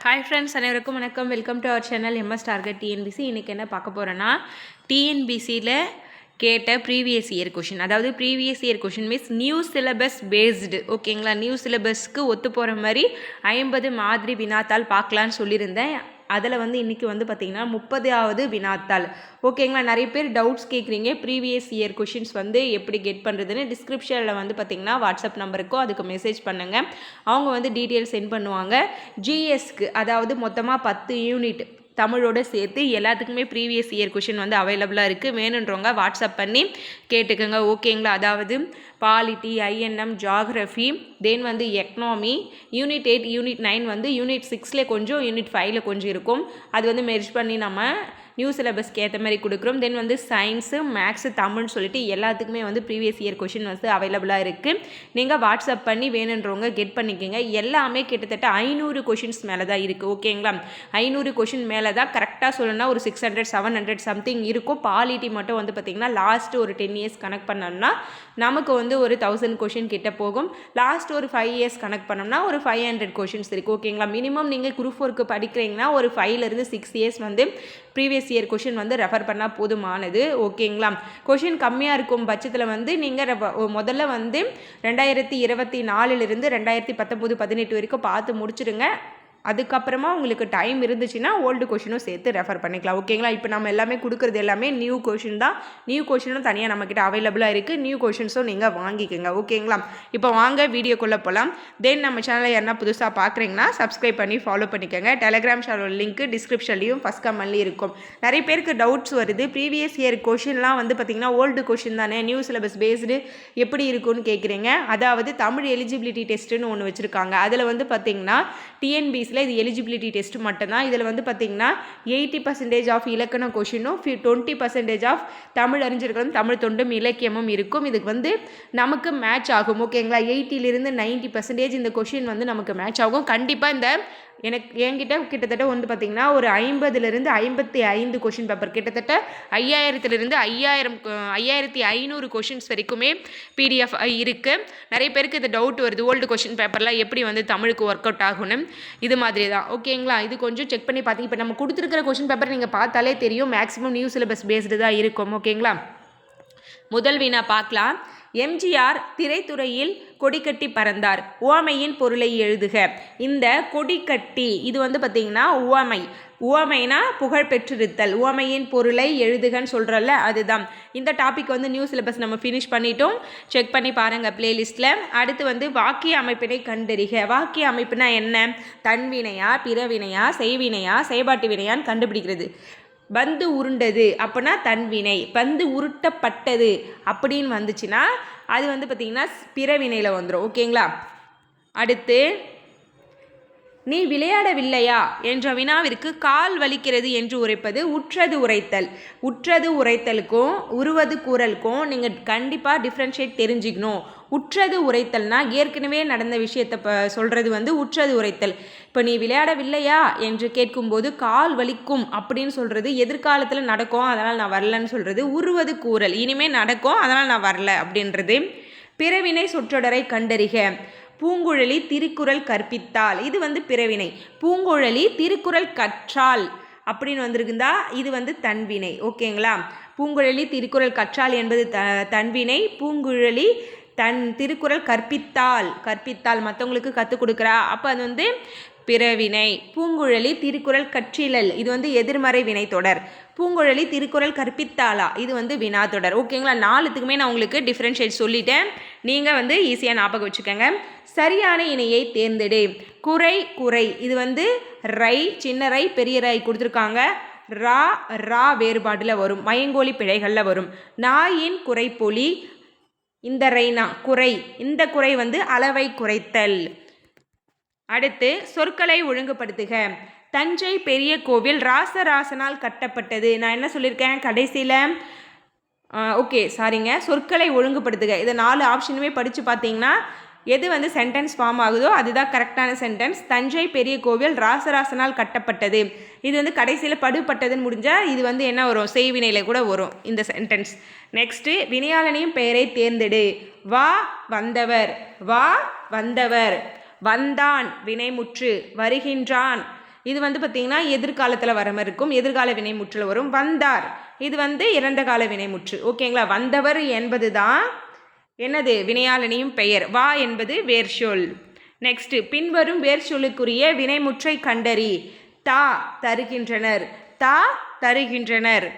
Hi friends அனைவருக்கும் வணக்கம். Welcome to our channel MS target TNPSC இன்றைக்கி என்ன பார்க்க போகிறோன்னா டிஎன்பிசியில் கேட்ட ப்ரீவியஸ் இயர் கொஷின் அதாவது previous year question means new syllabus based ஓகேங்களா நியூ சிலபஸ்க்கு ஒத்து போகிற மாதிரி ஐம்பது மாதிரி வினாத்தாள் பார்க்கலான்னு சொல்லியிருந்தேன். அதில் வந்து இன்றைக்கி வந்து பார்த்திங்கன்னா முப்பதாவது வினாத்தாள். ஓகேங்களா? நிறைய பேர் டவுட்ஸ் கேட்குறீங்க ப்ரீவியஸ் இயர் கொஷின்ஸ் வந்து எப்படி கெட் பண்ணுறதுன்னு டிஸ்கிரிப்ஷனில் வந்து பார்த்திங்கன்னா வாட்ஸ்அப் நம்பருக்கோ அதுக்கு மெசேஜ் பண்ணுங்கள் அவங்க வந்து டீட்டெயில்ஸ் சென்ட் பண்ணுவாங்க. ஜிஎஸ்க்கு அதாவது மொத்தமாக பத்து யூனிட் தமிழோட சேர்த்து எல்லாத்துக்குமே ப்ரீவியஸ் இயர் கொஷின் வந்து அவைலபிளாக இருக்குது வேணுன்றவங்க வாட்ஸ்அப் பண்ணி கேட்டுக்கோங்க. ஓகேங்களா அதாவது பாலிட்டி ஐஎன்எம் ஜாகிரஃபி தென் வந்து economy unit eight unit nine வந்து யூனிட் சிக்ஸில் கொஞ்சம் யூனிட் ஃபைவ்ல கொஞ்சம் இருக்கும். அது வந்து மெர்ஜ் பண்ணி நம்ம நியூ சிலபஸ்க்கு ஏற்ற மாதிரி கொடுக்குறோம். தென் வந்து சயின்ஸு மேக்ஸு தமிழ்னு சொல்லிட்டு எல்லாத்துக்குமே வந்து ப்ரீவியஸ் இயர் கொஷின் வந்து அவைலபிளாக இருக்குது நீங்கள் வாட்ஸ்அப் பண்ணி வேணுன்றவங்க கெட் பண்ணிக்கோங்க. எல்லாமே கிட்டத்தட்ட ஐநூறு கொஷின்ஸ் மேலே தான் இருக்குது ஓகேங்களா ஐநூறு கொஷின் மேலே தான் கரெக்டாக சொல்லணும்னா ஒரு six hundred seven hundred something இருக்கும். பாலிட்டி மட்டும் வந்து பார்த்திங்கன்னா லாஸ்ட்டு ஒரு டென் இயர்ஸ் கனெக்ட் பண்ணோம்னா நமக்கு வந்து ஒரு தௌசண்ட் கொஷின் கிட்ட போகும். லாஸ்ட் ஒரு ஃபைவ் இயர்ஸ் கனெக்ட் பண்ணோம்னா ஒரு ஃபைவ் ஹண்ட்ரட் கொஷின்ஸ் இருக்குது ஓகேங்களா மினிமம் நீங்கள் குரூப் ஃபோருக்கு படிக்கிறீங்கன்னா ஒரு ஃபைவ்லேருந்து சிக்ஸ் இயர்ஸ் வந்து ப்ரீவியஸ் இயர் கொஷின் வந்து ரெஃபர் பண்ணால் போதுமானது. ஓகேங்களா கொஷின் கம்மியாக இருக்கும் பட்சத்தில் வந்து நீங்கள் முதல்ல வந்து ரெண்டாயிரத்தி இருபத்தி நாலுலேருந்து ரெண்டாயிரத்தி பத்தொம்போது பதினெட்டு வரைக்கும் பார்த்து முடிச்சிடுங்க அதுக்கப்புறமா உங்களுக்கு டைம் இருந்துச்சுன்னா ஓல்டு கொஷினும் சேர்த்து ரெஃபர் பண்ணிக்கலாம். ஓகேங்களா இப்போ நம்ம எல்லாமே கொடுக்குறது எல்லாமே நியூ கொஷின் தான். நியூ கொஷினும் தனியாக நம்மக்கிட்ட அவைலபிளாக இருக்குது நியூ கொஷின்ஸும் நீங்கள் வாங்கிக்கோங்க. ஓகேங்களா இப்போ வாங்க வீடியோக்குள்ளே போகலாம் தென் நம்ம சேனலை யாருன்னா புதுசாக பார்க்குறீங்கன்னா சப்ஸ்கிரைப் பண்ணி ஃபாலோ பண்ணிக்கோங்க. டெலகிராம் சேனல் லிங்க் டிஸ்கிரிப்ஷன்லேயும் ஃபஸ்ட் கமெண்ட்லேயும் இருக்கும். நிறைய பேருக்கு டவுட்ஸ் வருது. ப்ரீவியஸ் இயர் கொஷின்லாம் வந்து பார்த்திங்கன்னா ஓல்டு கொஷின் தானே? நியூ சிலபஸ் பேஸ்டு எப்படி இருக்கும்னு கேட்குறீங்க அதாவது தமிழ் எலிஜிபிலிட்டி டெஸ்ட்டுன்னு ஒன்று வச்சுருக்காங்க. அதில் வந்து பார்த்திங்கன்னா டிஎன்பிசியில் இது எலிஜிபிலிட்டி டெஸ்ட் மட்டும்தான். இதில் வந்து பார்த்திங்கன்னா எயிட்டி பர்சன்டேஜ் ஆஃப் இலக்கண கொஷினும் ஃபி டுவெண்ட்டி பர்சன்டேஜ் ஆஃப் தமிழ் அறிஞர்களும் தமிழ் தொண்டும் இலக்கியமும் இருக்கும். இதுக்கு வந்து நமக்கு மேட்ச் ஆகும். ஓகேங்களா எயிட்டிலிருந்து நைன்ட்டி பர்சன்டேஜ் இந்த கொஷின் வந்து நமக்கு மேட்ச் ஆகும். கண்டிப்பாக இந்த எனக்கு என்கிட்ட கிட்டத்தட்ட வந்து பார்த்திங்கன்னா ஒரு ஐம்பதுலேருந்து ஐம்பத்தி ஐந்து கொஷின் பேப்பர் கிட்டத்தட்ட ஐயாயிரத்துலேருந்து ஐயாயிரம் ஐயாயிரத்தி ஐநூறு கொஷின்ஸ் வரைக்குமே பிடிஎஃப் இருக்குது நிறைய பேருக்கு இது டவுட் வருது. ஓல்டு கொஷின் பேப்பர்லாம் எப்படி வந்து தமிழுக்கு ஒர்க் அவுட் ஆகணும் இது மாதிரி தான் ஓகேங்களா இது கொஞ்சம் செக் பண்ணி பார்த்தீங்க இப்போ நம்ம கொடுத்துருக்கிற கொஷின் பேப்பர் நீங்கள் பார்த்தாலே தெரியும். மேக்ஸிமம் நியூ சிலபஸ் பேஸ்டு தான் இருக்கும். ஓகேங்களா முதல் வீணாக பார்க்கலாம். எம்ஜிஆர் திரைத்துறையில் கொடிக்கட்டி பறந்தார். உவமையின் பொருளை எழுதுக. இந்த கொடிக்கட்டி இது வந்து பார்த்திங்கன்னா உவமை. உவமைனா புகழ் பெற்றிருத்தல். உவமையின் பொருளை எழுதுகன்னு சொல்கிறல்ல அதுதான். இந்த டாபிக் வந்து நியூ சிலபஸ் நம்ம ஃபினிஷ் பண்ணிட்டோம். செக் பண்ணி பாருங்கள் பிளேலிஸ்ட்டில் அடுத்து வந்து வாக்கிய அமைப்பினை கண்டறிக. வாக்கிய அமைப்புனா என்ன? தன்வினையா பிறவினையா செய்வினையா செயபாட்டு வினையான்னு கண்டுபிடிக்கிறது. பந்து உருண்டது அப்படின்னா தன்வினை பந்து உருட்டப்பட்டது அப்படின்னு வந்துச்சுன்னா அது வந்து பார்த்திங்கன்னா பிறவினையில் வந்துடும் ஓகேங்களா? அடுத்து நீ விளையாடவில்லையா என்ற வினாவிற்கு கால் வலிக்கிறது என்று உரைப்பது உற்றது உரைத்தல். உற்றது உரைத்தலுக்கும் உருவது கூறலுக்கும் நீங்கள் கண்டிப்பாக டிஃப்ரென்ஷியேட் தெரிஞ்சுக்கணும். உற்றது உரைத்தல்னா ஏற்கனவே நடந்த விஷயத்தை இப்போ சொல்கிறது வந்து உற்றது உரைத்தல். இப்போ நீ விளையாடவில்லையா என்று கேட்கும்போது கால் வலிக்கும் அப்படின்னு சொல்கிறது எதிர்காலத்தில் நடக்கும் அதனால் நான் வரலன்னு சொல்கிறது உருவது கூறல். இனிமேல் நடக்கும் அதனால் நான் வரல அப்படின்றது. பிறவினை சொற்றொடரை கண்டறிக. பூங்குழலி திருக்குறள் கற்பித்தால் இது வந்து பிறவினை. பூங்குழலி திருக்குறள் கற்றால் அப்படின்னு வந்திருக்குந்தா இது வந்து தன்வினை. ஓகேங்களா? பூங்குழலி திருக்குறள் கற்றால் என்பது த தன்வினை. பூங்குழலி தன் திருக்குறள் கற்பித்தால் கற்பித்தால் மற்றவங்களுக்கு கற்றுக் கொடுக்குறா. அப்போ அது வந்து பிறவினை. பூங்குழலி திருக்குறள் கற்றிலல் இது வந்து எதிர்மறை வினை தொடர். பூங்குழலி திருக்குறள் கற்பித்தாளா? இது வந்து வினா தொடர். ஓகேங்களா நாலுத்துக்குமே நான் உங்களுக்கு டிஃப்ரென்ஷியேட் சொல்லிட்டேன். நீங்கள் வந்து ஈஸியாக ஞாபகம் வச்சுக்கோங்க. சரியான இணையை தேர்ந்தெடு. குறை குறை. இது வந்து ரை சின்ன ரை பெரிய ரை கொடுத்துருக்காங்க. ரா ரா வேறுபாட்டில் வரும். மயங்கோலி பிழைகளில் வரும். நாயின் குறைப்பொலி இந்த ரெய்னா குறை. இந்த குறை வந்து அளவை குறைத்தல். அடுத்து சொற்களை ஒழுங்குபடுத்துக. தஞ்சை பெரிய கோவில் ராசராசனால் கட்டப்பட்டது. நான் என்ன சொல்லியிருக்கேன்? கடைசியில் ஓகே சாரிங்க சொற்களை ஒழுங்குபடுத்துக. இதை நாலு ஆப்ஷனுமே படித்து பார்த்தீங்கன்னா எது வந்து சென்டென்ஸ் ஃபார்ம் ஆகுதோ அதுதான் கரெக்டான சென்டென்ஸ் தஞ்சை பெரிய கோவில் ராசராசனால் கட்டப்பட்டது. இது வந்து கடைசியில் படுபட்டதுன்னு முடிஞ்சால் இது வந்து என்ன வரும்? செய்வினையில் கூட வரும் இந்த சென்டென்ஸ் நெக்ஸ்ட்டு வினையாளனையும் பெயரை தேர்ந்தெடு. வா வந்தவர். வா வந்தவர். வந்தான் வினைமுற்று. வருகின்றான். இது வந்து பார்த்திங்கன்னா எதிர்காலத்தில் வர மாதிரி இருக்கும். எதிர்கால வினைமுற்றில் வரும். வந்தார். இது வந்து இறந்த கால வினைமுற்று. ஓகேங்களா? வந்தவர் என்பது தான் என்னது? வினையாளனியும் பெயர். வா என்பது வேர்ச்சொல் நெக்ஸ்ட் பின்வரும் வேர்ச்சொல்லுக்குரிய வினைமுற்றை கண்டறி. தா தருகின்றனர். தா தருகின்றனர்.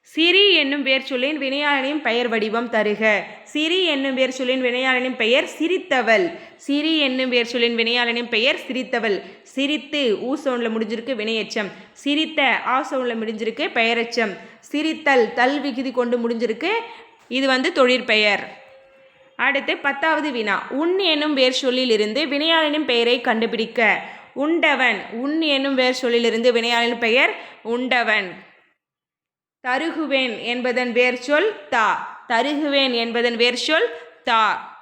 சிரி என்னும் வேர்ச்சொல்லின் வினையாளனின் பெயர் வடிவம் தருக. சிரி என்னும் வேர்ச்சொல்லின் வினையாளனின் பெயர் சிரித்தவள். சிரி என்னும் வேர்ச்சொல்லின் வினையாளனின் பெயர் சிரித்தவள். சிரித்து ஊ சவுண்டில் முடிஞ்சிருக்கு வினையச்சம். சிரித்த ஆ சவுண்டில் முடிஞ்சிருக்கு பெயரச்சம். சிரித்தல் தல் விகுதி கொண்டு முடிஞ்சிருக்கு. இது வந்து தொழிற்பெயர். அடுத்து பத்தாவது வினா. உன் என்னும் வேர் சொல்லிலிருந்து வினையாளனின் பெயரை கண்டுபிடிக்க. உண்டவன். உன் என்னும் வேர் சொல்லிலிருந்து வினையாளனின் பெயர் உண்டவன். தருகுவேன் என்பதன் வேர் சொல் தா. தருகுவேன் என்பதன் வேர் சொல் தா.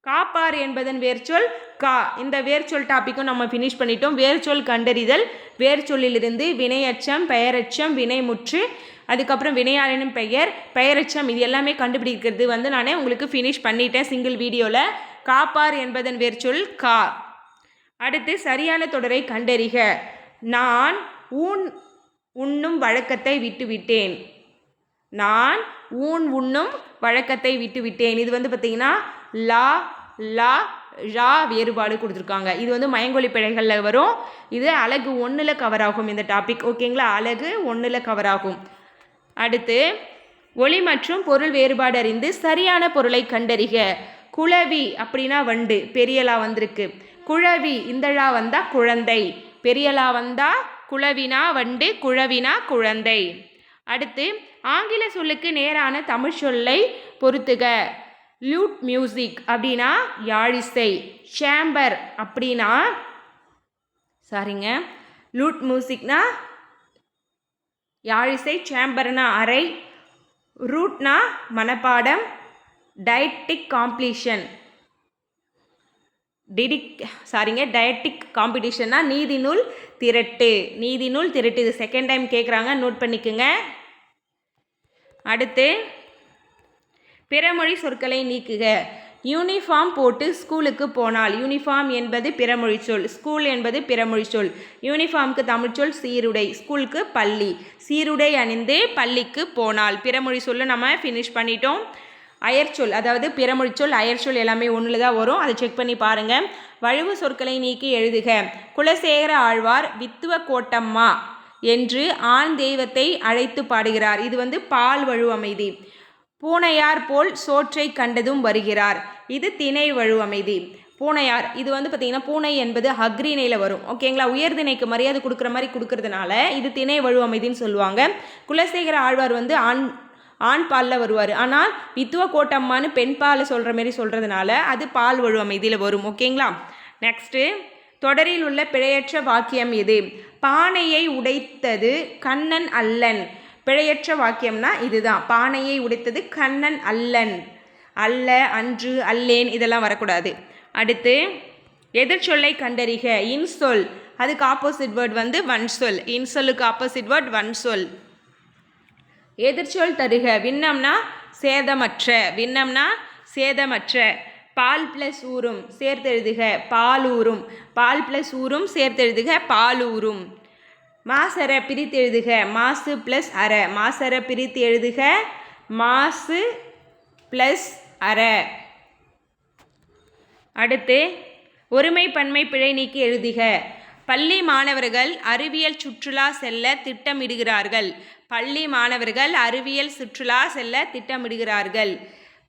காப்பார் என்பதன் வேர்ச்சொல் கா. இந்த வேர்ச்சொல் டாப்பிக்கும் நம்ம ஃபினிஷ் பண்ணிட்டோம். வேர்ச்சொல் கண்டறிதல். வேர்ச்சொல்லிலிருந்து வினையச்சம் பெயரச்சம் வினைமுற்று அதுக்கப்புறம் வினையாளனும் பெயர் பெயரச்சம் இது எல்லாமே கண்டுபிடிக்கிறது வந்து நான் உங்களுக்கு ஃபினிஷ் பண்ணிட்டேன் சிங்கிள் வீடியோவில் காப்பார் என்பதன் வேர்ச்சொல் கா. அடுத்து சரியான தொடரை கண்டறிக. நான் ஊன் உண்ணும் வழக்கத்தை விட்டுவிட்டேன். நான் ஊன் உண்ணும் வழக்கத்தை விட்டுவிட்டேன். இது வந்து பார்த்திங்கன்னா லா லா ழா வேறுபாடு கொடுத்துருக்காங்க. இது வந்து மயங்கொழி பிழைகளில் வரும். இது அழகு ஒன்றில் கவர் ஆகும் இந்த டாபிக் ஓகேங்களா அழகு ஒன்றில் கவர் ஆகும். அடுத்து ஒளி மற்றும் பொருள் வேறுபாடு அறிந்து சரியான பொருளை கண்டறிக. குழவி அப்படின்னா வண்டு பெரியலா வந்திருக்கு. குழவி இந்தழா வந்தால் குழந்தை. பெரியலா வந்தால் குழவினா வண்டு குழவினா குழந்தை. அடுத்து ஆங்கில சொல்லுக்கு நேரான தமிழ் சொல்லை பொறுத்துக. லியூட் மியூசிக் அப்படின்னா யாழிசை. சேம்பர் அப்படின்னா சாரிங்க லூட் மியூசிக்னா யாழிசை சேம்பர்னா அறை ரூட்னா மனப்பாடம் டயட்டிக் காம்ப்ளீஷன். டிடிக் சாரிங்க டயட்டிக் காம்படிஷன்னா நீதி நூல் திரட்டு. நீதி நூல் திரட்டு. இது செகண்ட் டைம் கேட்குறாங்க நோட் பண்ணிக்கோங்க. அடுத்து பிறமொழி சொற்களை நீக்குக. யூனிஃபார்ம் போட்டு ஸ்கூலுக்கு போனால் யூனிஃபார்ம் என்பது பிறமொழி சொல். ஸ்கூல் என்பது பிறமொழி சொல். யூனிஃபார்முக்கு தமிழ்ச்சொல் சீருடை. ஸ்கூலுக்கு பள்ளி. சீருடை அணிந்து பள்ளிக்கு போனால். பிறமொழி சொல்லு நம்ம ஃபினிஷ் பண்ணிட்டோம். அயற்சொல் அதாவது பிறமொழி சொல் அயற்சொல் எல்லாமே ஒன்றில் தான் வரும். அதை செக் பண்ணி பாருங்கள் வழுவு சொற்களை நீக்கி எழுதுக. குலசேகர ஆழ்வார் வித்துவ கோட்டம்மா என்று ஆண் தெய்வத்தை அழைத்து பாடுகிறார். இது வந்து பால் வழு அமைதி. பூனையார் போல் சோற்றை கண்டதும் வருகிறார். இது திணை வழு அமைதி. பூனையார் இது வந்து பார்த்திங்கன்னா பூனை என்பது அக்ரிணையில் வரும். ஓகேங்களா உயர்திணைக்கு மரியாதை கொடுக்குற மாதிரி கொடுக்கறதுனால இது திணை வழு அமைதின்னு சொல்லுவாங்க. குலசேகர ஆழ்வார் வந்து ஆண் ஆண் பாலில் வருவார். ஆனால் வித்துவ கோட்டம்மான்னு பெண் பாலில் சொல்கிற மாதிரி சொல்கிறதுனால அது பால் வழு அமைதியில் வரும். ஓகேங்களா நெக்ஸ்ட்டு தொடரில் உள்ள பிழையற்ற வாக்கியம் எது? பானையை உடைத்தது கண்ணன் அல்லன். பிழையற்ற வாக்கியம்னா இதுதான். பானையை உடைத்தது கண்ணன் அல்லன். அல்ல அன்று அல்லேன் இதெல்லாம் வரக்கூடாது. அடுத்து எதிர்ச்சொல்லை கண்டறிக. இன்சொல் அதுக்கு ஆப்போசிட் வேர்ட் வந்து வன்சொல் இன்சொல்லுக்கு ஆப்போசிட் வேர்ட் வன்சொல் எதிர்ச்சொல் தருக. விண்ணம்னா சேதமற்ற. விண்ணம்னா சேதமற்ற. பால் ப்ளஸ் ஊரும் சேர்த்தெழுதுக. பாலூரும் பால் ப்ளஸ் ஊரும் சேர்த்தெழுதுக. பாலூரும் மாசர பிரித்து எழுதுக. மாசு ப்ளஸ் அற மாசர பிரித்து எழுதுக. மாசு ப்ளஸ் அற அடுத்து ஒருமை பன்மை பிழை நீக்கி எழுதுக. பள்ளி மாணவர்கள் அறிவியல் சுற்றுலா செல்ல திட்டமிடுகிறார்கள். பள்ளி மாணவர்கள் அறிவியல் சுற்றுலா செல்ல திட்டமிடுகிறார்கள்.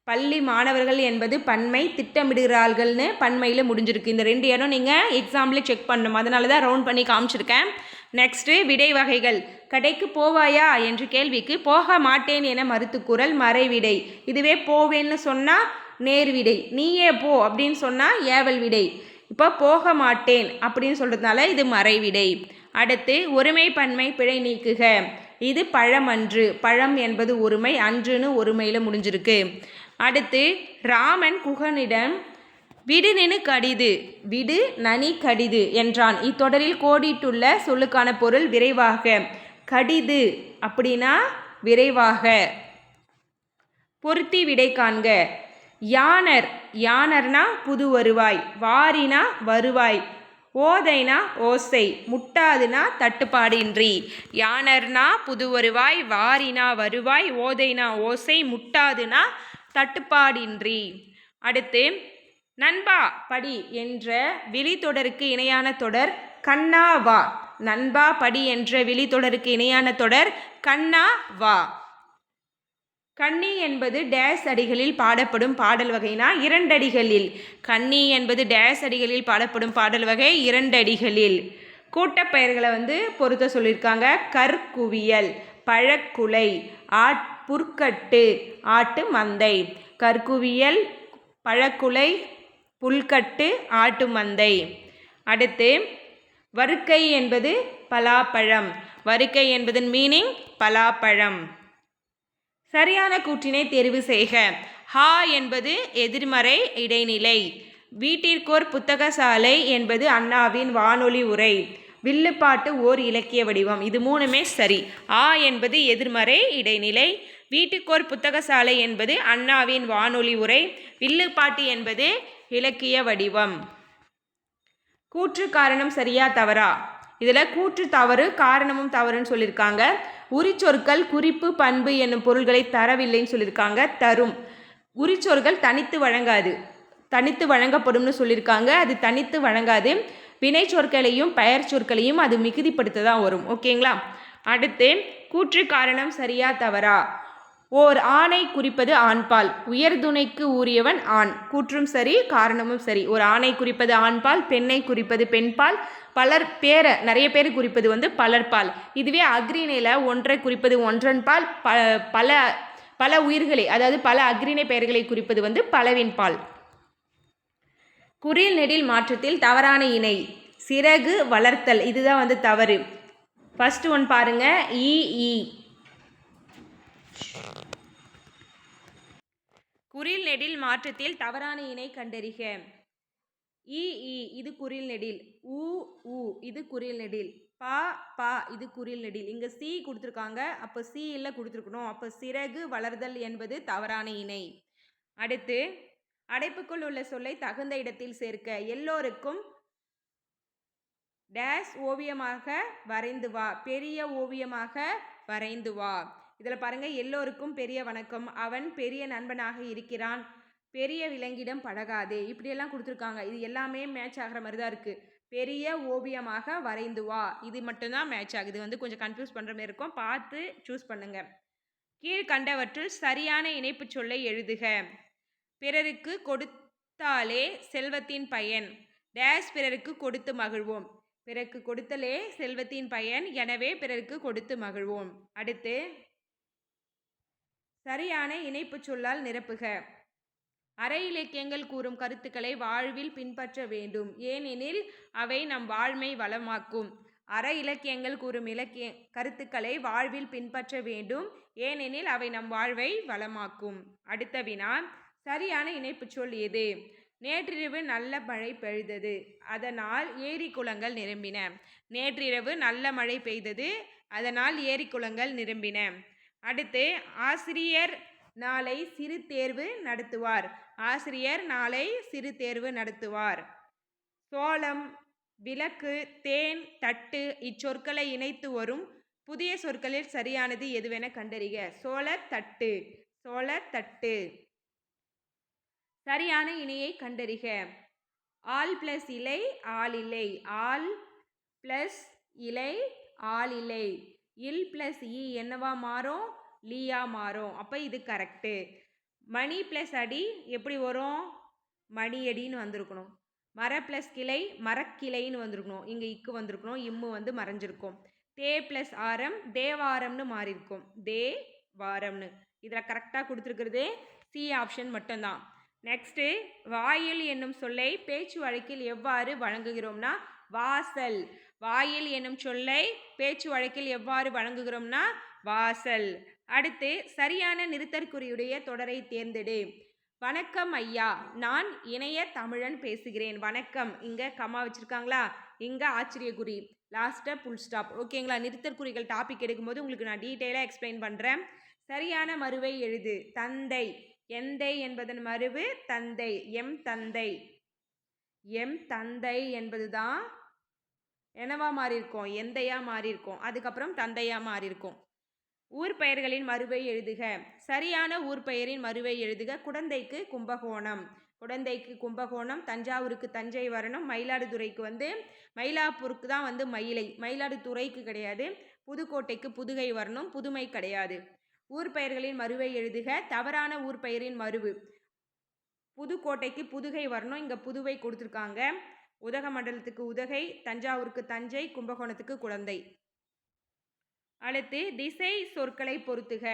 பள்ளி மாணவர்கள் என்பது பன்மை திட்டமிடுகிறார்கள்னு பன்மையில் முடிஞ்சிருக்கு. இந்த ரெண்டு இடம் நீங்கள் எக்ஸாம்பிளே செக் பண்ணணும். அதனால தான் ரவுண்ட் பண்ணி காமிச்சிருக்கேன். நெக்ஸ்ட்டு விடை வகைகள். கடைக்கு போவாயா? என்ற கேள்விக்கு போக மாட்டேன் என மறுத்து குரல் மறைவிடை. இதுவே போவேன்னு சொன்னால் நேர்விடை. நீயே போ அப்படின்னு சொன்னால் ஏவல் விடை. இப்போ போக மாட்டேன் அப்படின்னு சொல்கிறதுனால இது மறைவிடை. அடுத்து ஒருமை பன்மை பிழை நீக்குக. இது பழம் அன்று பழம் என்பது ஒருமை அன்றுன்னு ஒருமையில் முடிஞ்சிருக்கு. அடுத்து ராமன் குகனிடம் விடு நினு கடிது விடு நனி கடிது என்றான். இத்தொடரில் கோடிட்டுள்ள சொல்லுக்கான பொருள் விரைவாக. கடிது அப்படின்னா விரைவாக. பொருத்தி விடை காண்க. யானர் யானர்னா புது வருவாய் வாரினா வருவாய் ஓதைனா ஓசை முட்டாதுனா தட்டுப்பாடின்றி யானர்னா புது வருவாய் வாரினா வருவாய் ஓதைனா ஓசை முட்டாதுனா தட்டுப்பாடின்றி அடுத்து நண்பா படி என்ற விழித்தொடருக்கு இணையான தொடர் கண்ணா வா. நண்பா படி என்ற விழித்தொடருக்கு இணையான தொடர் கண்ணா வா. கண்ணி என்பது டேஸ் அடிகளில் பாடப்படும் பாடல் வகைனா இரண்டடிகளில். கண்ணி என்பது டேஸ் அடிகளில் பாடப்படும் பாடல் வகை இரண்டடிகளில். கூட்டப்பெயர்களை வந்து பொருத்த சொல்லியிருக்காங்க. கற்குவியல் பழக்குலை ஆட் புற்கட்டு ஆட்டு மந்தை. கற்குவியல் பழக்குலை புல்கட்டு ஆட்டு மந்தை. அடுத்து வறுக்கை என்பது பலாப்பழம். வறுக்கை என்பதன் மீனிங் பலாப்பழம். சரியான கூற்றினை தெரிவு செய்க. ஹா என்பது எதிர்மறை இடைநிலை. வீட்டிற்கோர் புத்தகசாலை என்பது அண்ணாவின் வானொலி உரை. வில்லுப்பாட்டு ஓர் இலக்கிய வடிவம். இது மூணுமே சரி. ஆ என்பது எதிர்மறை இடைநிலை. வீட்டுக்கோர் புத்தகசாலை என்பது அண்ணாவின் வானொலி உரை. வில்லுப்பாட்டு என்பது இலக்கிய வடிவம். கூற்று காரணம் சரியா தவறா? இதில் கூற்று தவறு காரணமும் தவறுன்னு சொல்லியிருக்காங்க உரிச்சொற்கள் குறிப்பு பண்பு என்னும் பொருள்களை தரவில்லைன்னு சொல்லியிருக்காங்க தரும். உரிச்சொற்கள் தனித்து வழங்காது. தனித்து வழங்கப்படும்னு சொல்லியிருக்காங்க அது தனித்து வழங்காது. வினை சொற்களையும் பெயர் சொற்களையும் அது மிகுதிப்படுத்த தான் வரும். ஓகேங்களா? அடுத்து கூற்று காரணம் சரியா தவறா? ஓர் ஆணை குறிப்பது ஆண்பால். உயர்துணைக்கு ஊரியவன் ஆண். கூற்றும் சரி காரணமும் சரி. ஒரு ஆணை குறிப்பது ஆண்பால் பெண்ணை குறிப்பது பெண்பால். பலர் பேரை நிறைய பேர் குறிப்பது வந்து பலர்பால். இதுவே அக்ரிணையில் ஒன்றை குறிப்பது ஒன்றன்பால் ப பல பல உயிர்களை அதாவது பல அக்ரிணை பெயர்களை குறிப்பது வந்து பலவின்பால். குறில் நெடில் மாற்றத்தில் தவறான இணை. சிறகு வளர்த்தல் இதுதான் வந்து தவறு. ஃபஸ்ட்டு ஒன் பாருங்கள் இ. குறில் நெடில் மாற்றத்தில் தவறான இணை கண்டறிக. இ இ இது குறில் நெடில். உ உ இது குறில் நெடில். பா பா இது குறில் நெடில். இங்கே சி கொடுத்துருக்காங்க. அப்போ சி இல்லை கொடுத்துருக்கணும். அப்போ சிறகு வளர்தல் என்பது தவறான இணை. அடுத்து அடைப்புக்குள் உள்ள சொல்லை தகுந்த இடத்தில் சேர்க்க எல்லோருக்கும் டேஸ் ஓவியமாக வரைந்து வா. பெரிய ஓவியமாக வரைந்து வா. இதில் பாருங்க எல்லோருக்கும் பெரிய வணக்கம். அவன் பெரிய நண்பனாக இருக்கிறான். பெரிய விலங்கிடம் பழகாதே. இப்படியெல்லாம் கொடுத்துருக்காங்க. இது எல்லாமே மேட்ச் ஆகிற மாதிரி தான் இருக்குது பெரிய ஓவியமாக வரைந்து வா. இது மட்டும்தான் மேட்ச் ஆகுது. வந்து கொஞ்சம் கன்ஃபியூஸ் பண்ணுற மாதிரி இருக்கும். பார்த்து சூஸ் பண்ணுங்க. கீழ்கண்டவற்றுள் சரியான இணைப்புச் சொல்லை எழுதுக. பிறருக்கு கொடுத்தாலே செல்வத்தின் பயன். டேஸ் பிறருக்கு கொடுத்து மகிழ்வோம். பிறருக்கு கொடுத்தலே செல்வத்தின் பயன். எனவே பிறருக்கு கொடுத்து மகிழ்வோம். அடுத்து சரியான இணைப்புச் சொல்லால் நிரப்புக. அறை இலக்கியங்கள் கூறும் கருத்துக்களை வாழ்வில் பின்பற்ற வேண்டும். ஏனெனில் அவை நம் வாழ்மை வளமாக்கும். அற இலக்கியங்கள் கூறும் இலக்கிய கருத்துக்களை வாழ்வில் பின்பற்ற வேண்டும். ஏனெனில் அவை நம் வாழ்வை வளமாக்கும். அடுத்த வினா சரியான இணைப்புச் சொல் எது? நேற்றிரவு நல்ல மழை பெய்தது. அதனால் ஏரி குளங்கள் நிரம்பின. நேற்றிரவு நல்ல மழை பெய்தது. அதனால் ஏரி குளங்கள் நிரம்பின. அடுத்து ஆசிரியர் நாளை சிறு தேர்வு நடத்துவார். ஆசிரியர் நாளை சிறு தேர்வு நடத்துவார். சோளம் விளக்கு தேன் தட்டு இச்சொற்களை இணைத்து வரும் புதிய சொற்களில் சரியானது எதுவென கண்டறிக. சோளத்தட்டு சோளத்தட்டு சரியான இணையை கண்டறிக. ஆல் பிளஸ் இலை ஆல் இலை. ஆல் பிளஸ் இலை ஆல் இலை. இல் ப்ளஸ் இ என்னவா மாறும்? லீயா மாறும். அப்போ இது கரெக்டு மணி ப்ளஸ் அடி எப்படி வரும்? மணி அடின்னு வந்திருக்கணும். மர ப்ளஸ் கிளை மரக்கிளைன்னு வந்திருக்கணும். இங்கே இக்கு வந்திருக்கணும். இம்மு வந்து மறைஞ்சிருக்கும். தே ப்ளஸ் ஆரம் தேவாரம்னு மாறியிருக்கும். தே வாரம்னு. இதில் கரெக்டாக கொடுத்துருக்கிறது சி ஆப்ஷன் மட்டும்தான். நெக்ஸ்ட்டு வாயில் என்னும் சொல்லை பேச்சு வழக்கில் எவ்வாறு வழங்குகிறோம்னா வாசல். வாயில் என்னும் சொல்லை பேச்சு வழக்கில் எவ்வாறு வழங்குகிறோம்னா வாசல். அடுத்து சரியான நிறுத்தற்குறியுடைய தொடரை தேர்ந்தெடு. வணக்கம் ஐயா நான் இணைய தமிழன் பேசுகிறேன். வணக்கம். இங்கே கம்மா வச்சுருக்காங்களா? இங்கே ஆச்சரியக்குறி. லாஸ்ட்டாக புல் ஸ்டாப் ஓகேங்களா நிறுத்தற்குறிகள் டாபிக் எடுக்கும்போது உங்களுக்கு நான் டீட்டெயிலாக எக்ஸ்பிளைன் பண்ணுறேன் சரியான மறுவை எழுது. தந்தை. எந்தை என்பதன் மறுவு தந்தை. எம் தந்தை. எம் தந்தை என்பதுதான் என்னவா மாறியிருக்கோம்? எந்தையா மாறியிருக்கோம்? அதுக்கப்புறம் தந்தையா மாறியிருக்கோம். ஊர் பெயர்களின் மறுவை எழுதுக. சரியான ஊர் பெயரின் மறுவை எழுதுக. குடந்தைக்கு கும்பகோணம். குடந்தைக்கு கும்பகோணம் தஞ்சாவூருக்கு தஞ்சை வரணும் மயிலாடுதுறைக்கு வந்து மயிலாப்பூருக்கு தான் வந்து மயிலை. மயிலாடுதுறைக்கு கிடையாது. புதுக்கோட்டைக்கு புதுகை வரணும் புதுமை கிடையாது. ஊர் பெயர்களின் மறுவை எழுதுக. தவறான ஊர் பெயரின் மறுவு. புதுக்கோட்டைக்கு புதுகை வரணும். இங்கே புதுவை கொடுத்துருக்காங்க. உதகமண்டலத்துக்கு உதகை தஞ்சாவூருக்கு தஞ்சை கும்பகோணத்துக்கு குழந்தை. அடுத்து திசை சொற்களை பொருத்துக.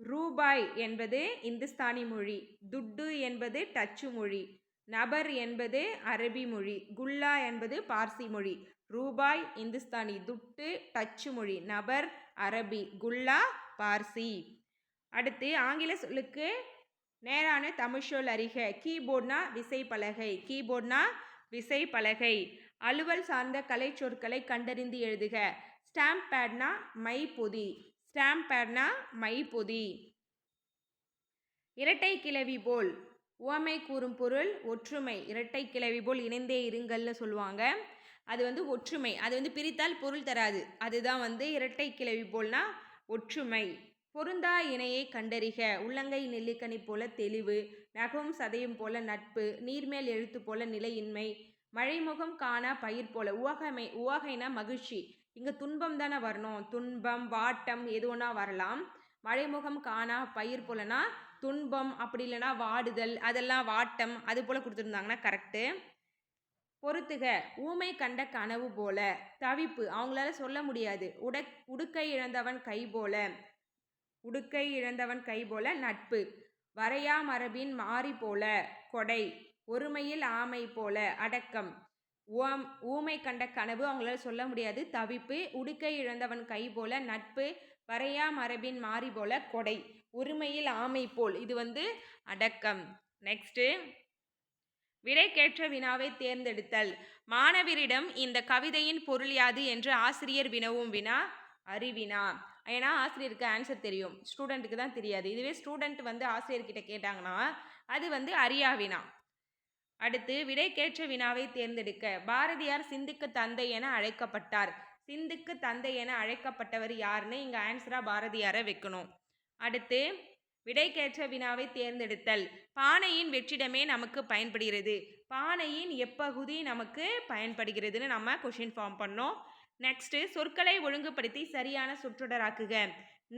ரூபாய் என்பது இந்துஸ்தானி மொழி துட்டு என்பது டச்சு மொழி நபர் என்பது அரபி மொழி குல்லா என்பது பார்சி மொழி ரூபாய் இந்துஸ்தானி துட்டு டச்சு மொழி நபர் அரபி குல்லா பார்சி. அடுத்து ஆங்கில சொல்லுக்கு நேரான தமிழ் சொல் அறிக. கீபோர்ட்னா விசைப்பலகை கீபோர்ட்னா விசைப்பலகை. அலுவல் சார்ந்த கலை சொற்களை கண்டறிந்து எழுதுக. ஸ்டாம்ப் பேட்னா மை பொதி ஸ்டாம்ப் பேட்னா மை பொதி இரட்டை கிளவி போல். உவமை கூறும் பொருள் ஒற்றுமை. இரட்டை கிளவி போல் இணைந்தே இருங்கள்னு சொல்லுவாங்க. அது வந்து ஒற்றுமை. அது வந்து பிரித்தால் பொருள் தராது. அதுதான் வந்து இரட்டை கிளவி போல்னா ஒற்றுமை. பொருந்தா இணையை கண்டறிக. உள்ளங்கை நெல்லிக்கனி போல தெளிவு. நகவும் சதையும் போல நட்பு நீர்மேல் எழுத்து போல நிலையின்மை மழைமுகம் காண பயிர் போல உவகமை உவகைனா மகிழ்ச்சி. இங்கே துன்பம் தானே வரணும். துன்பம் வாட்டம் எது ஒன்றா வரலாம். மழைமுகம் காணா பயிர் போலனா துன்பம் அப்படி இல்லைன்னா வாடுதல் அதெல்லாம் வாட்டம் அது போல் கொடுத்துருந்தாங்கன்னா கரெக்டு பொறுத்துக ஊமை கண்ட கனவு போல தவிப்பு அவங்களால சொல்ல முடியாது. உடக் உடுக்கை இழந்தவன் கை போல உடுக்கை இழந்தவன் கை போல நட்பு. வரையா மரபின் மாறி போல கொடை ஒருமையில் ஆமை போல அடக்கம். ஓம் ஊமை கண்ட கனவு அவங்களால சொல்ல முடியாது. தவிப்பு உடுக்கை இழந்தவன் கை போல நட்பு வரையா மரபின் மாறி போல கொடை உரிமையில் ஆமை போல். இது வந்து அடக்கம். நெக்ஸ்ட்டு விடைக்கேற்ற வினாவை தேர்ந்தெடுத்தல். மாணவரிடம் இந்த கவிதையின் பொருள் யாது? என்று ஆசிரியர் வினவும் வினா அறிவினா. ஏன்னா ஆசிரியருக்கு ஆன்சர் தெரியும். ஸ்டூடெண்ட்டுக்கு தான் தெரியாது. இதுவே ஸ்டூடெண்ட் வந்து ஆசிரியர்கிட்ட கேட்டாங்கன்னா அது வந்து அரியா வினா. அடுத்து விடைக்கேற்ற வினாவை தேர்ந்தெடுக்க. பாரதியார் சிந்துக்கு தந்தை என அழைக்கப்பட்டார். சிந்துக்கு தந்தை என அழைக்கப்பட்டவர் யாருன்னு இங்கே ஆன்சராக பாரதியாரை வைக்கணும். அடுத்து விடைக்கேற்ற வினாவை தேர்ந்தெடுத்தல். பானையின் வெற்றிடமே நமக்கு பயன்படுகிறது. பானையின் எப்பகுதி நமக்கு பயன்படுகிறதுன்னு நம்ம கொஷின் ஃபார்ம் பண்ணோம். நெக்ஸ்ட்டு சொற்களை ஒழுங்குபடுத்தி சரியான சொற்றொடராக்குக.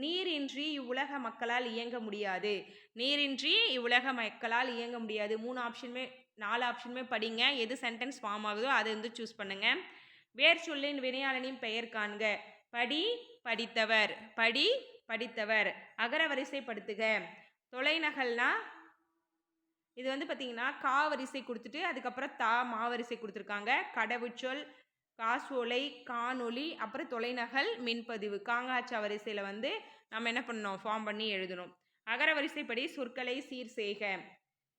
நீரின்றி இவ்வுலக மக்களால் இயங்க முடியாது. நீரின்றி இவ்வுலக மக்களால் இயங்க முடியாது. மூணு ஆப்ஷனுமே நாலு ஆப்ஷனுமே படிங்க. எது சென்டென்ஸ் ஃபார்ம் ஆகுதோ அதை வந்து சூஸ் பண்ணுங்கள் வேர் சொல்லின் வினையாளனின் பெயர் காண்க. படி படித்தவர். படி படித்தவர். அகரவரிசைப்படுத்துக தொலைநகல்னா இது வந்து பார்த்திங்கன்னா கா வரிசை கொடுத்துட்டு அதுக்கப்புறம் தா மாவரிசை கொடுத்துருக்காங்க. கடவுச்சொல் காசோலை காணொலி அப்புறம் தொலைநகல் மின்பதிவு காங்காச்சா வரிசையில் வந்து நம்ம என்ன பண்ணோம் ஃபார்ம் பண்ணி எழுதணும். அகர வரிசைப்படி சொற்களை சீர் செய்க.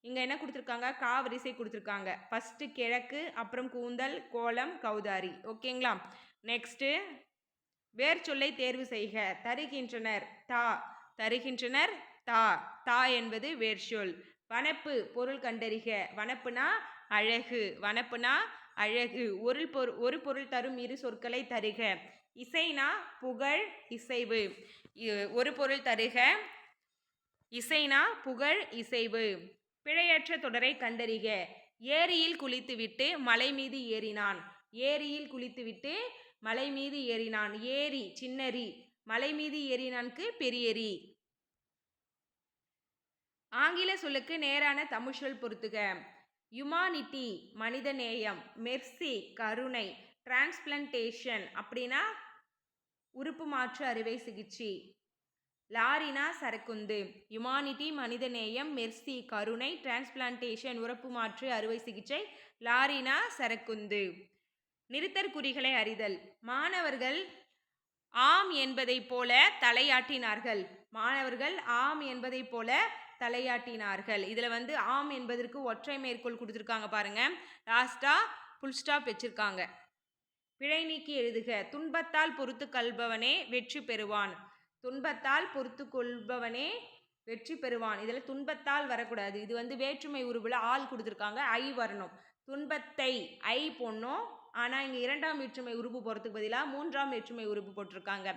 இங்கே என்ன கொடுத்துருக்காங்க? கா வரிசை கொடுத்துருக்காங்க. ஃபஸ்ட்டு கிழக்கு அப்புறம் கூந்தல் கோலம் கௌதாரி. ஓகேங்களா நெக்ஸ்ட்டு வேர் சொல்லை தேர்வு செய்க. தருகின்றனர் தா. தருகின்றனர் தா. தா என்பது வேர் சொல் வனப்பு பொருள் கண்டறிக. வனப்புனா அழகு. வனப்புனா அழகு. ஒரு பொரு ஒரு பொருள் தரும் இரு சொற்களை தருக. இசைனா புகழ் இசைவு. ஒரு பொருள் தருக. இசைனா புகழ் இசைவு. பிழையற்ற தொடரை கண்டறிக. ஏரியில் குளித்துவிட்டு மலை மீது ஏறினான். ஏரியில் குளித்துவிட்டு மலை மீது ஏறினான். ஏரி சின்னரி. மலை மீது ஏறினான்க்கு பெரியரி. ஆங்கில சொல்லுக்கு நேரான தமிழ் சொல் பொறுத்துக யுமானிட்டி மனிதநேயம் மெர்சி கருணை டிரான்ஸ்பிளன்டேஷன் அப்படின்னா உறுப்பு மாற்று அறுவை சிகிச்சை. லாரினா சரக்குந்து யுமானிட்டி மனிதநேயம் மெர்சி கருணை டிரான்ஸ்பிளான்டேஷன் உறுப்பு மாற்று அறுவை சிகிச்சை லாரினா சரக்குந்து. நிறுத்தற்குறிகளை அறிதல் மாணவர்கள் ஆம் என்பதைப் போல தலையாட்டினார்கள். மாணவர்கள் ஆம் என்பதைப் போல தலையாட்டினார்கள். இதில் வந்து ஆம் என்பதற்கு ஒற்றை மேற்கோள் கொடுத்துருக்காங்க பாருங்க. லாஸ்ட்டாக புல் ஸ்டாப் வச்சுருக்காங்க. பிழை நீக்கி எழுதுக. துன்பத்தால் பொறுத்து கல்பவனே வெற்றி பெறுவான். துன்பத்தால் பொறுத்து கொள்பவனே வெற்றி பெறுவான். இதில் துன்பத்தால் வரக்கூடாது. இது வந்து வேற்றுமை உருவில் ஆள் கொடுத்துருக்காங்க. ஐ வரணும். துன்பத்தை ஐ போடணும். ஆனால் இங்கே இரண்டாம் வேற்றுமை உறுப்பு போகிறதுக்கு பதிலாக மூன்றாம் வேற்றுமை உறுப்பு போட்டிருக்காங்க.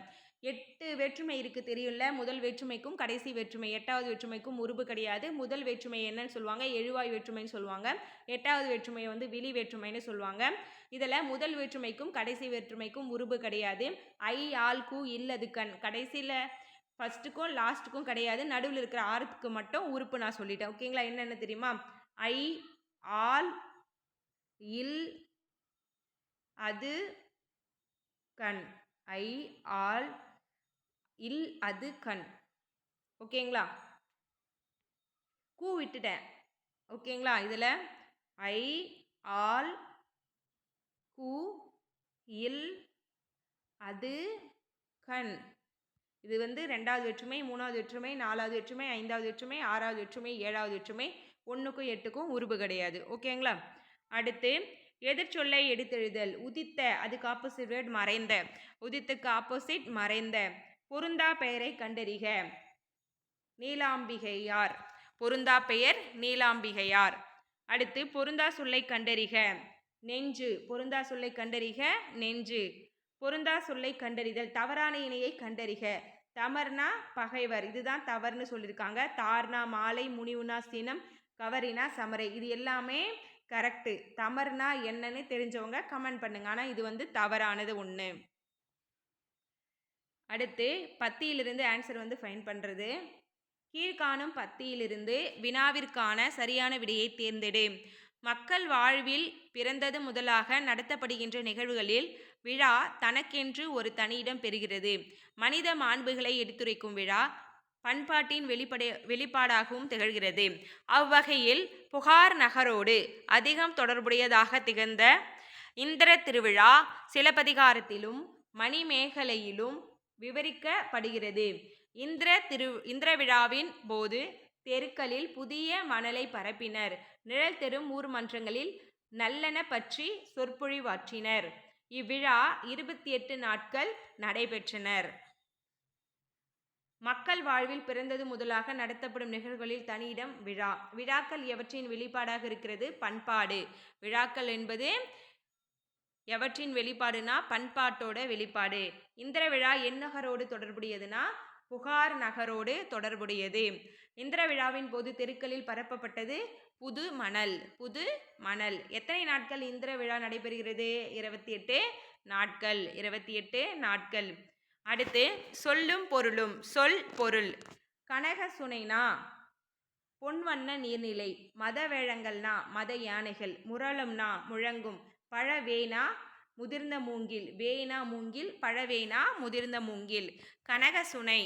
எட்டு வேற்றுமை இருக்குது தெரியும்ல? முதல் வேற்றுமைக்கும் கடைசி வேற்றுமை எட்டாவது வேற்றுமைக்கும் உருவு கிடையாது. முதல் வேற்றுமை என்னன்னு சொல்லுவாங்க? எழுவாய் வேற்றுமைன்னு சொல்லுவாங்க. எட்டாவது வேற்றுமையை வந்து விழி வேற்றுமைன்னு சொல்லுவாங்க. இதில் முதல் வேற்றுமைக்கும் கடைசி வேற்றுமைக்கும் உருபு கிடையாது. ஐ ஆல் கு இல்லது கண். கடைசியில் ஃபஸ்ட்டுக்கும் லாஸ்ட்டுக்கும் கிடையாது. நடுவில் இருக்கிற ஆறுக்கு மட்டும் உறுப்பு நான் சொல்லிட்டேன். ஓகேங்களா என்னென்ன தெரியுமா? ஐ ஆல் இல் அது கண். ஐ ஆல் இல் அது கண். ஓகேங்களா? கூ விட்டுட்டேன் ஓகேங்களா? இதில் ஐ ஆல் கூ இல் அது கண். இது வந்து ரெண்டாவது வேற்றுமை மூணாவது வேற்றுமை நாலாவது வேற்றுமை ஐந்தாவது வேற்றுமை ஆறாவது வேற்றுமை ஏழாவது வேற்றுமை ஒன்றுக்கும் எட்டுக்கும் உருபு கிடையாது. ஓகேங்களா? அடுத்து எதிர்ச்சொல்லை எடுத்தெழுதல். உதித்த அதுக்கு ஆப்போசிட் வேர்ட் மறைந்த. உதித்துக்கு ஆப்போசிட் மறைந்த. பொருந்தா பெயரை கண்டறிக. நீலாம்பிகையார். பொருந்தா பெயர் நீலாம்பிகையார். அடுத்து பொருந்தா சொல்லை கண்டறிக. நெஞ்சு. பொருந்தா சொல்லை கண்டறிக. நெஞ்சு. பொருந்தா சொல்லை கண்டறிதல். தவறான இணையை கண்டறிக. தமர்னா பகைவர். இதுதான் தவறுன்னு சொல்லியிருக்காங்க தார்னா மாலை முனிவுனா சினம் கவரினா சமரை. இது எல்லாமே கரெக்டு தமர்னா என்னன்னு தெரிஞ்சவங்க கமெண்ட் பண்ணுங்க. ஆனால் இது வந்து தவறானது ஒன்று அடுத்து பத்தியிலிருந்து ஆன்சர் வந்து ஃபைன் பண்ணுறது கீழ்காணும் பத்தியிலிருந்து வினாவிற்கான சரியான விடையை தேர்ந்தெடு. மக்கள் வாழ்வில் பிறந்தது முதலாக நடத்தப்படுகின்ற நிகழ்வுகளில் விழா தனக்கென்று ஒரு தனியிடம் பெறுகிறது. மனித மாண்புகளை எடுத்துரைக்கும் விழா பண்பாட்டின் வெளிப்படை வெளிப்பாடாகவும் திகழ்கிறது. அவ்வகையில் புகார் நகரோடு அதிகம் தொடர்புடையதாக திகழ்ந்த இந்திர திருவிழா சிலப்பதிகாரத்திலும் மணிமேகலையிலும் விவரிக்கப்படுகிறது. இந்திர திரு இந்திர விழாவின் போது தெருக்களில் புதிய மணலை பரப்பினர். நிழல் தெரும் ஊர் மன்றங்களில் நல்லன பற்றி சொற்பொழிவாற்றினர். இவ்விழா இருபத்தி எட்டு நாட்கள் நடைபெற்றனர். மக்கள் வாழ்வில் பிறந்தது முதலாக நடத்தப்படும் நிகழ்வுகளில் தனியிடம் விழா. விழாக்கள் எவற்றின் வெளிப்பாடாக இருக்கிறது பண்பாடு. விழாக்கள் என்பது எவற்றின் வெளிப்பாடுனா பண்பாட்டோட வெளிப்பாடு. இந்திர விழா எந்நகரோடு தொடர்புடையதுன்னா புகார் நகரோடு தொடர்புடையது. இந்திர விழாவின் போது தெருக்களில் பரப்பப்பட்டது புது மணல் புது மணல். எத்தனை நாட்கள் இந்திர விழா நடைபெறுகிறது? இருபத்தி எட்டு நாட்கள் இருபத்தி எட்டு நாட்கள். அடுத்து சொல்லும் பொருளும் சொல் பொருள். கனக சுனைனா பொன்வண்ண நீர்நிலை மத வேழங்கள்னா மத யானைகள் முரளம்னா முழங்கும். பழவேனா முதிர்ந்த மூங்கில். வேனா மூங்கில் பழவேனா முதிர்ந்த மூங்கில். கனக சுனை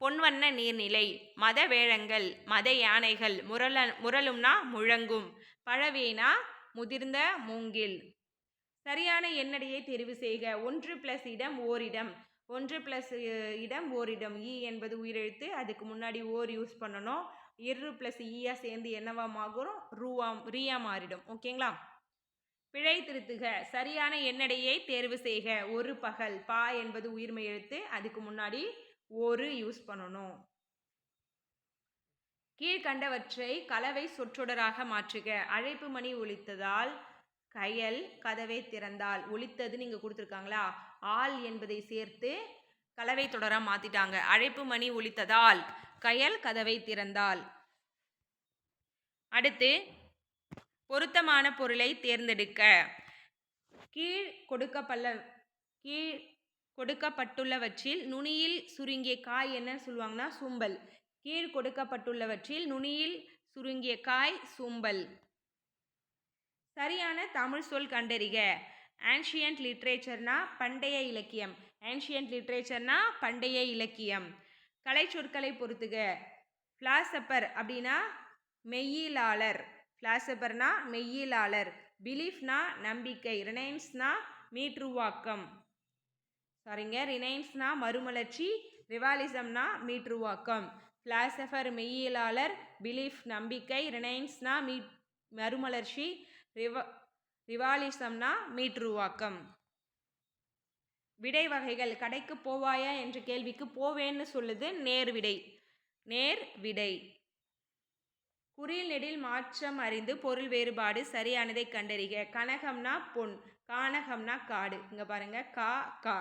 பொன்வண்ண நீர்நிலை மத வேழங்கள் மத யானைகள் முரள முரளும்னா முழங்கும். பழவேனா முதிர்ந்த மூங்கில். சரியான எண்ணடையை தெரிவு செய்க. ஒன்று ப்ளஸ் இடம் ஓரிடம். ஒன்று பிளஸ் இடம் ஓரிடம். இ என்பது உயிரெழுத்து. அதுக்கு முன்னாடி ஓர் யூஸ் பண்ணணும். இரு ப்ளஸ் ஈயா சேர்ந்து என்னவா மாறும்? ரூவா ரீயா மாறிடும். ஓகேங்களா? பிழை திருத்துக சரியான எண்ணடையை தேர்வு செய்க. ஒரு பகல். பா என்பது உயிர்மை எழுத்து. அதுக்கு முன்னாடி ஒரு யூஸ் பண்ணணும். கீழ்கண்டவற்றை கலவை சொற்றொடராக மாற்றுக. அழைப்பு மணி ஒழித்ததால் கயல் கதவை திறந்தால். ஒழித்தது நீங்கள் கொடுத்துருக்காங்களா? ஆள் என்பதை சேர்த்து கலவை தொடராக மாற்றிட்டாங்க அழைப்பு மணி ஒழித்ததால் கயல் கதவை திறந்தால். அடுத்து பொருத்தமான பொருளை தேர்ந்தெடுக்க. கீழ் கொடுக்கப்பல்ல கீழ் கொடுக்கப்பட்டுள்ளவற்றில் நுனியில் சுருங்கிய காய் என்ன சொல்லுவாங்கன்னா சும்பல். கீழ் கொடுக்கப்பட்டுள்ளவற்றில் நுனியில் சுருங்கிய காய் சும்பல். சரியான தமிழ் சொல் கண்டறிக. ஆன்ஷியன்ட் லிட்ரேச்சர்னா பண்டைய இலக்கியம். ஆன்ஷியன்ட் லிட்ரேச்சர்னா பண்டைய இலக்கியம். கலை சொற்களை பொறுத்துக. ஃப்ளாசப்பர் அப்படின்னா மெய்யிலாளர். ஃபிலாசபர்னா மெய்யியலாளர் பிலீஃப்னா நம்பிக்கை ரினைன்ஸ்னா மீற்றுவாக்கம் சாரிங்க ரினைன்ஸ்னா மறுமலர்ச்சி ரிவாலிசம்னா மீற்றுவாக்கம் ஃபிலாசபர் மெய்யியலாளர் பிலீஃப் நம்பிக்கை ரினைன்ஸ்னா மீ மறுமலர்ச்சி ரிவ ரிவாலிசம்னா மீற்றுவாக்கம் விடை வகைகள் கடைக்கு போவாயா என்ற கேள்விக்கு போவேன்னு சொல்லுது நேர் விடை. நேர் விடை. குறில் நெடில் மாற்றம் அறிந்து பொருள் வேறுபாடு சரியானதை கண்டறிக. கனகம்னா பொன் கானகம்னா காடு. இங்கே பாருங்க கா கா.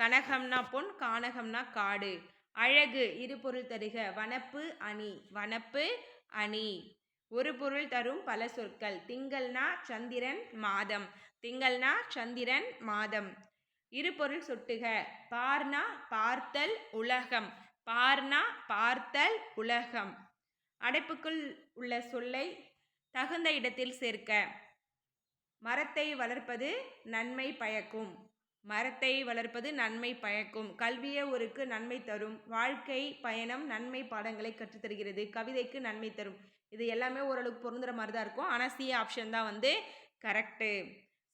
கனகம்னா பொன் கானகம்னா காடு. அழகு இரு பொருள் தருக. வனப்பு அணி. வனப்பு அணி. ஒரு பொருள் தரும் பல சொற்கள். திங்கள்னா சந்திரன் மாதம். திங்கள்னா சந்திரன் மாதம். இரு பொருள் சொட்டுக. பார்னா பார்த்தல் உலகம். பார்னா பார்த்தல் உலகம். அடைப்புக்குள் உள்ள சொல்லை தகுந்த இடத்தில் சேர்க்க. மரத்தை வளர்ப்பது நன்மை பயக்கும். மரத்தை வளர்ப்பது நன்மை பயக்கும். கல்வியே ஒருக்கு நன்மை தரும். வாழ்க்கை பயணம் நன்மை பாடங்களை கற்றுத்தருகிறது. கவிதைக்கு நன்மை தரும். இது எல்லாமே ஓரளவுக்கு பொருந்துற மாதிரி தான் இருக்கும் ஆனால் சி ஆப்ஷன் தான் வந்து கரெக்டு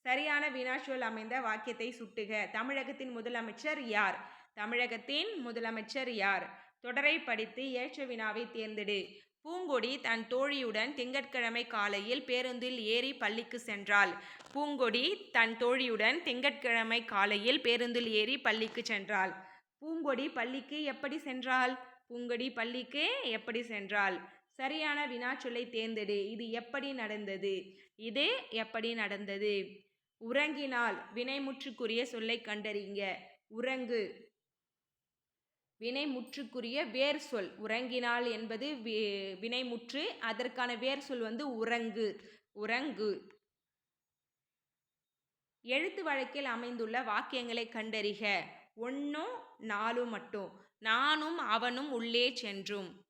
சரியான வினாச்சுவல் அமைந்த வாக்கியத்தை சுட்டுக. தமிழகத்தின் முதலமைச்சர் யார்? தமிழகத்தின் முதலமைச்சர் யார்? தொடரை படித்து ஏற்ற வினாவை தேர்ந்தெடு. பூங்கொடி தன் தோழியுடன் திங்கட்கிழமை காலையில் பேருந்தில் ஏறி பள்ளிக்கு சென்றாள். பூங்கொடி தன் தோழியுடன் திங்கட்கிழமை காலையில் பேருந்தில் ஏறி பள்ளிக்கு சென்றாள். பூங்கொடி பள்ளிக்கு எப்படி சென்றாள்? பூங்கொடி பள்ளிக்கு எப்படி சென்றாள்? சரியான வினாச்சொல்லை தேர்ந்தெடு. இது எப்படி நடந்தது? இது எப்படி நடந்தது? உறங்கினால் வினைமுற்றுக்குரிய சொல்லை கண்டறிங்க. உறங்கு. வினைமுற்றுக்குரிய வேர் சொல் உறங்கினால் என்பது வி- வினைமுற்று அதற்கான வேர் சொல் வந்து உறங்கு. உறங்கு. எழுத்து வழக்கில் அமைந்துள்ள வாக்கியங்களை கண்டறிக. ஒன்றும் நாலும் மட்டும். நானும் அவனும் உள்ளே சென்றும்.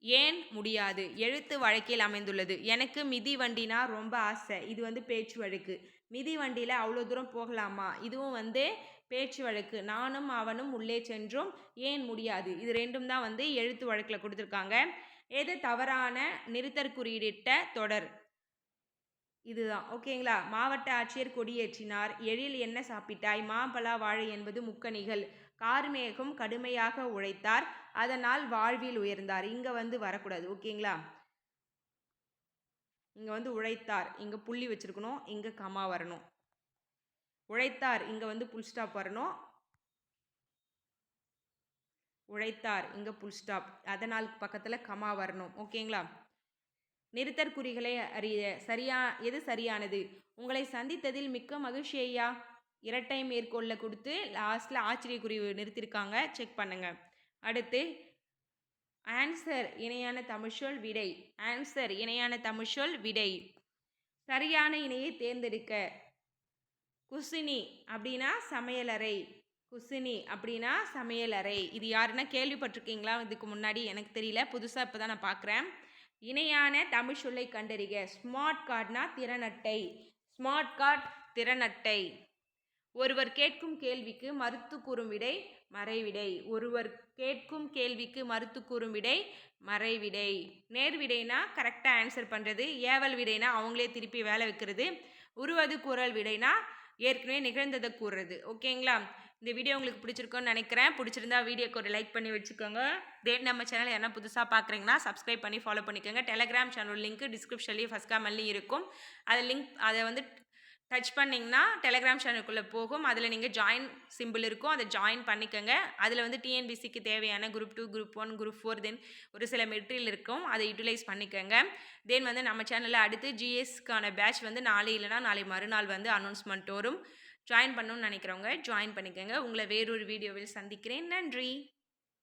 ஏன் முடியாது? எழுத்து வழக்கில் அமைந்துள்ளது. எனக்கு மிதி வண்டினா ரொம்ப ஆசை. இது வந்து பேச்சு வழக்கு. மிதி வண்டியில் அவ்வளோ தூரம் போகலாமா? இதுவும் வந்து பேச்சு வழக்கு. நானும் அவனும் உள்ளே சென்றும். ஏன் முடியாது? இது ரெண்டும் தான் வந்து எழுத்து வழக்கில் கொடுத்துருக்காங்க. எது தவறான நிறுத்தற் குறியிட்ட தொடர்? இதுதான். ஓகேங்களா? மாவட்ட ஆட்சியர் கொடியேற்றினார். எழில் என்ன சாப்பிட்டாய்? மாம்பழா வாழை என்பது முக்கணிகள். கார்மேகம் கடுமையாக உழைத்தார். அதனால் வாழ்வில் உயர்ந்தார். இங்கே வந்து வரக்கூடாது. ஓகேங்களா? இங்கே வந்து உழைத்தார். இங்கே புள்ளி வச்சுருக்கணும். இங்கே கமா வரணும். உழைத்தார். இங்கே வந்து புல் ஸ்டாப் வரணும். உழைத்தார். இங்கே புல் ஸ்டாப் அதனால் பக்கத்தில் கமா வரணும். ஓகேங்களா? நிறுத்தற் குறிகளை அறிய சரியா எது சரியானது? உங்களை சந்தித்ததில் மிக்க மகிழ்ச்சி ஐயா. இரட்டை மேற்கோளில் கொடுத்து லாஸ்ட்டில் ஆச்சரியக்குறி நிறுத்தியிருக்காங்க செக் பண்ணுங்கள் அடுத்து ஆன்சர் இணையான தமிழ்ச்சொல் விடை. ஆன்சர் இணையான தமிழ்ச்சொல் விடை. சரியான இணையை தேர்ந்தெடுக்க. குசினி அப்படின்னா சமையலறை. குசினி அப்படின்னா சமையலறை. இது யாருன்னா கேள்விப்பட்டிருக்கீங்களா? இதுக்கு முன்னாடி எனக்கு தெரியல. புதுசாக இப்போ தான் நான் பார்க்குறேன் இணையான தமிழ் சொல்லை கண்டறிக. ஸ்மார்ட் கார்ட்னா திறனட்டை ஸ்மார்ட் கார்ட் திறனட்டை ஒருவர் கேட்கும் கேள்விக்கு மறுத்து கூறும் விடை. மறைவிடை. ஒருவர் கேட்கும் கேள்விக்கு மறுத்து கூறும் விடை மறைவிடை. நேர்விடைனா கரெக்டாக ஆன்சர் பண்ணுறது ஏவல் விடைனா அவங்களே திருப்பி வேலை வைக்கிறது உருவது குரல் விடைனா ஏற்கனவே நிகழ்ந்ததை கூறுறது. ஓகேங்களா இந்த வீடியோ உங்களுக்கு பிடிச்சிருக்குன்னு நினைக்கிறேன். பிடிச்சிருந்தா வீடியோக்கு ஒரு லைக் பண்ணி வச்சுக்கோங்க. தென் நம்ம சேனல் என்ன புதுசாக பார்க்குறீங்கன்னா சப்ஸ்கிரைப் பண்ணி ஃபாலோ பண்ணிக்கோங்க. டெலகிராம் சேனல் லிங்க் டிஸ்கிரிப்ஷன்லேயும் ஃபஸ்ட் காமெண்ட்லேயும் இருக்கும். அதை லிங்க் அதை வந்து டச் பண்ணிங்கன்னா டெலகிராம் சேனலுக்குள்ளே போகும். அதில் நீங்கள் ஜாயின் சிம்பிள் இருக்கும். அதை ஜாயின் பண்ணிக்கோங்க. அதில் வந்து டிஎன்பிசிக்கு தேவையான group two group one group four then ஒரு சில மெட்டீரியல் இருக்கும். அதை யூட்டிலைஸ் பண்ணிக்கோங்க. தென் வந்து நம்ம சேனலில் அடுத்து ஜிஎஸ்க்கான பேட்ச் வந்து நாளை இல்லைனா நாளை மறுநாள் வந்து அனௌன்ஸ்மெண்ட் வரும். ஜாயின் பண்ணணும்னு நினைக்கிறவங்க ஜாயின் பண்ணிக்கோங்க. உங்களை வேறொரு வீடியோவில் சந்திக்கிறேன். நன்றி.